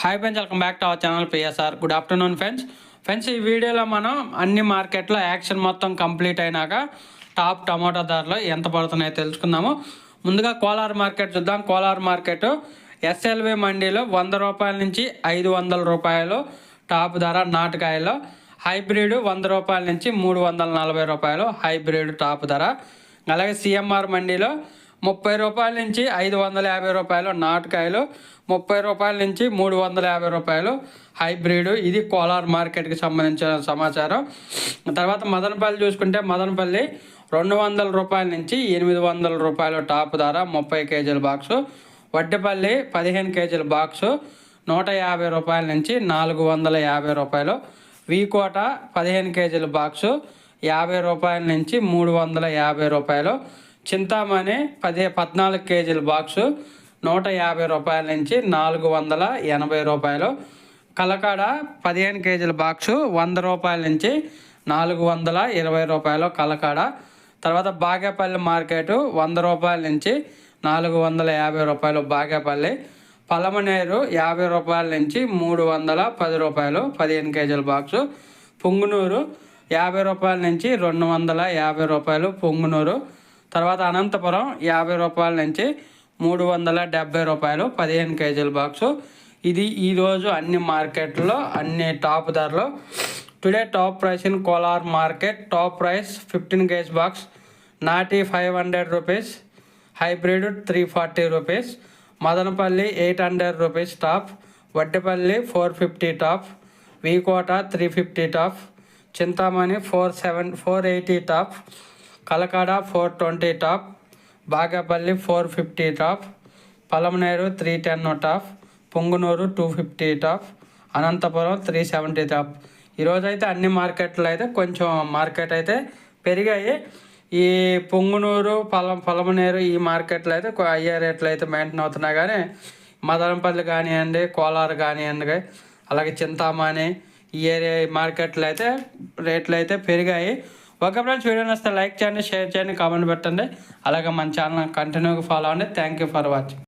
Hi friends welcome back to our channel PSR good afternoon friends friends ఈ వీడియోలో మనం అన్ని మార్కెట్లో యాక్షన్ మొత్తం కంప్లీట్ అయినాక టాప్ టమాటా ధరలు ఎంత పడుతున్నాయో తెలుసుకుందాము. ముందుగా కోలార్ మార్కెట్ చూద్దాం. కోలార్ మార్కెట్ ఎస్ఎల్వి మండీలో వంద రూపాయల నుంచి ఐదు వందల రూపాయలు టాప్ ధర నాటుకాయలు. హైబ్రిడ్ వంద రూపాయల నుంచి మూడు వందల నలభై రూపాయలు హైబ్రిడ్ టాప్ ధర. అలాగే సిఎంఆర్ మండీలో ముప్పై రూపాయల నుంచి ఐదు వందల యాభై రూపాయలు నాటుకాయలు ముప్పై రూపాయల నుంచి మూడు వందల యాభై రూపాయలు హైబ్రిడ్. ఇది కోలార్ మార్కెట్కి సంబంధించిన సమాచారం. తర్వాత మదనపల్లి చూసుకుంటే మదనపల్లి రెండు వందల రూపాయల నుంచి ఎనిమిది వందల రూపాయలు టాప్ ధర ముప్పై కేజీల బాక్సు. వడ్డేపల్లి పదిహేను కేజీల బాక్సు నూట యాభై రూపాయల నుంచి నాలుగు వందల యాభై రూపాయలు. వీకోట పదిహేను కేజీల బాక్సు యాభై రూపాయల నుంచి మూడు వందల యాభై రూపాయలు. చింతామణి పదే పద్నాలుగు కేజీల బాక్సు నూట యాభై రూపాయల నుంచి నాలుగు వందల ఎనభై రూపాయలు. కలకాడ పదిహేను కేజీల బాక్సు వంద రూపాయల నుంచి నాలుగు వందల ఇరవై రూపాయలు కలకాడ. తర్వాత బాగేపల్లి మార్కెట్ వంద రూపాయల నుంచి నాలుగు వందల యాభై రూపాయలు బాగేపల్లి. పలమనేరు యాభై రూపాయల నుంచి మూడు వందల పది రూపాయలు పదిహేను కేజీల బాక్సు. పొంగునూరు యాభై రూపాయల నుంచి రెండు వందల యాభై రూపాయలు పొంగునూరు. తర్వాత అనంతపురం యాభై రూపాయల నుంచి మూడు వందల డెబ్బై రూపాయలు పదిహేను కేజీల బాక్సు. ఇది ఈరోజు అన్ని మార్కెట్లో అన్ని టాప్ ధరలు. Today top price in Kolar market. Top price fifteen kg box. నాటి five hundred rupees. Hybrid three forty rupees. Madanapalle eight hundred rupees top. Vaddepalli four fifty top. V Kota three fifty top. Chintamani four seven four eighty top. Kalakada four twenty top Bagepalli four fifty top Palamaneru three ten top Punganur two fifty top Anantapur three seventy top. ఈరోజైతే అన్ని మార్కెట్లు అయితే కొంచెం market అయితే పెరిగాయి. ఈ పొంగునూరు పలం పొలమనేరు ఈ మార్కెట్లో అయితే అయ్యే రేట్లు అయితే మెయింటైన్ అవుతున్నాయి. కానీ మదనపల్లి కానివ్వండి కోలారు కానివ్వండి అలాగే చింతామణి ఈ ఏరియా మార్కెట్లు అయితే రేట్లు అయితే పెరిగాయి. ఓకే ఫ్రెండ్స్ వీడియో నచ్చితే లైక్ చేయండి షేర్ చేయండి కామెంట్ పెట్టండి. అలాగే మన ఛానల్ కంటిన్యూగా ఫాలో అవ్వండి. Thank you for watching